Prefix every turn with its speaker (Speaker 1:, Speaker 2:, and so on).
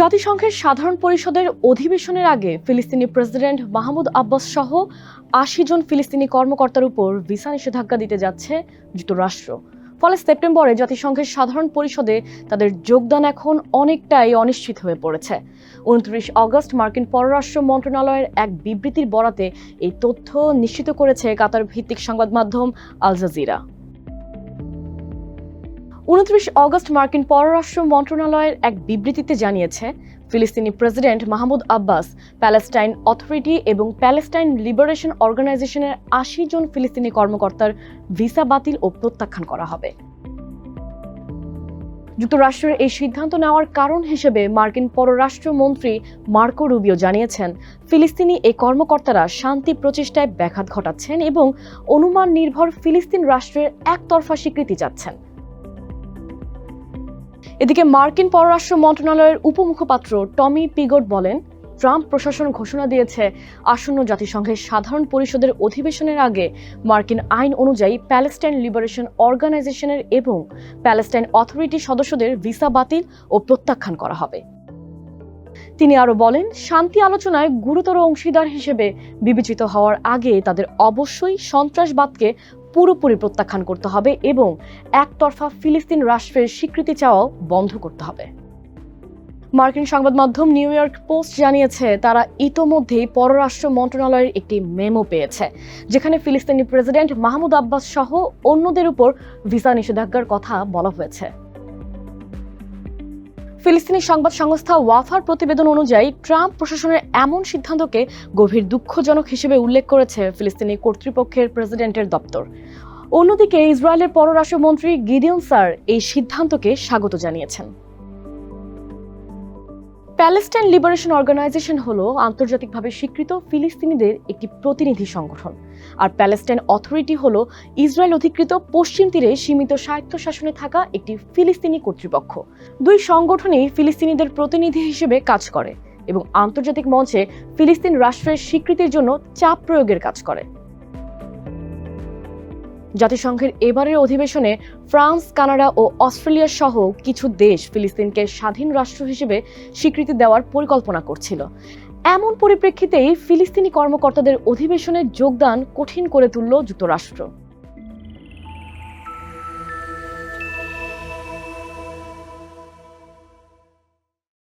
Speaker 1: জাতিসংঘের সাধারণ পরিষদের অধিবেশনের আগে ফিলিস্তিনি প্রেসিডেন্ট মাহমুদ আব্বাস সহ আশি জন ফিলিস্তিনি কর্মকর্তার উপর ভিসা নিষেধাজ্ঞা দিতে যাচ্ছে যুক্তরাষ্ট্র। ফলে সেপ্টেম্বরে জাতিসংঘের সাধারণ পরিষদে তাদের যোগদান এখন অনেকটাই অনিশ্চিত হয়ে পড়েছে। উনত্রিশ অগস্ট মার্কিন পররাষ্ট্র মন্ত্রণালয়ের এক বিবৃতির বরাতে এই তথ্য নিশ্চিত করেছে কাতার ভিত্তিক সংবাদ মাধ্যম আল জাজিরা। উনত্রিশ অগস্ট মার্কিন পররাষ্ট্র মন্ত্রণালয়ের এক বিবৃতিতে জানিয়েছে, ফিলিস্তিনি president Mahmoud Abbas, Palestine authority এবং প্যালেস্টাইন লিবারেশন অর্গানাইজেশনের আশি জন ফিলিস্তিনি কর্মকর্তার ভিসা বাতিল ও প্রত্যাখ্যান করা হবে। যুক্তরাষ্ট্রের এই সিদ্ধান্ত নেওয়ার কারণ হিসেবে মার্কিন পররাষ্ট্রমন্ত্রী মার্কো রুবিও জানিয়েছেন, ফিলিস্তিনি এই কর্মকর্তারা শান্তি প্রচেষ্টায় ব্যাঘাত ঘটাচ্ছেন এবং অনুমান নির্ভর ফিলিস্তিন রাষ্ট্রের একতরফা স্বীকৃতি চাচ্ছেন। এদিকে মার্কিন পররাষ্ট্র মন্ত্রণালয়ের উপমুখপাত্র টমি পিগট বলেন, ট্রাম্প প্রশাসন ঘোষণা দিয়েছে, আসন্ন জাতিসংঘের সাধারণ পরিষদের অধিবেশনের আগে মার্কিন আইন অনুযায়ী প্যালেস্টাইন লিবারেশন অর্গানাইজেশনের এবং প্যালেস্টাইন অথরিটি সদস্যদের ভিসা বাতিল ও প্রত্যাখ্যান করা হবে। তিনি আরও বলেন, শান্তি আলোচনায় গুরুতর অংশীদার হিসেবে বিবেচিত হওয়ার আগে তাদের অবশ্যই সন্ত্রাসবাদকে পুরোপুরি প্রত্যাখ্যান করতে হবে এবং একতরফা ফিলিস্তিন রাষ্ট্রের স্বীকৃতি চাওয়াও বন্ধ করতে হবে। মার্কিন সংবাদ মাধ্যম নিউ ইয়র্ক পোস্ট জানিয়েছে, তারা ইতোমধ্যেই পররাষ্ট্র মন্ত্রণালয়ের একটি মেমো পেয়েছে, যেখানে ফিলিস্তিনি প্রেসিডেন্ট মাহমুদ আব্বাস সহ অন্যদের উপর ভিসা নিষেধাজ্ঞার কথা বলা হয়েছে। ফিলিস্তিনি সংবাদ সংস্থা ওয়াফার প্রতিবেদন অনুযায়ী, ট্রাম্প প্রশাসনের এমন সিদ্ধান্তকে গভীর দুঃখজনক হিসেবে উল্লেখ করেছে ফিলিস্তিনি কর্তৃপক্ষের প্রেসিডেন্টের দপ্তর। অন্যদিকে, ইসরায়েলের পররাষ্ট্রমন্ত্রী গিডিয়ন স্যার এই সিদ্ধান্তকে স্বাগত জানিয়েছেন। প্যালেস্টাইন লিবারেশন অর্গানাইজেশন হলো আন্তর্জাতিকভাবে স্বীকৃত ফিলিস্তিনিদের একটি প্রতিনিধি সংগঠন। আর প্যালেস্টাইন অথরিটি হলো ইসরায়েল অধিকৃত পশ্চিম তীরে সীমিত স্বায়ত্তশাসনে থাকা একটি ফিলিস্তিনি কর্তৃপক্ষ। দুই সংগঠনই ফিলিস্তিনিদের প্রতিনিধি হিসেবে কাজ করে এবং আন্তর্জাতিক মঞ্চে ফিলিস্তিন রাষ্ট্রের স্বীকৃতির জন্য চাপ প্রয়োগের কাজ করে। জাতিসংঘের এবারের অধিবেশনে ফ্রান্স, কানাডা ও অস্ট্রেলিয়া সহ কিছু দেশ ফিলিস্তিনকে স্বাধীন রাষ্ট্র হিসেবে স্বীকৃতি দেওয়ার পরিকল্পনা করছিল। এমন পরিপ্রেক্ষিতেই ফিলিস্তিনি কর্মকর্তাদের অধিবেশনে যোগদান কঠিন করে তুলল যুক্তরাষ্ট্র।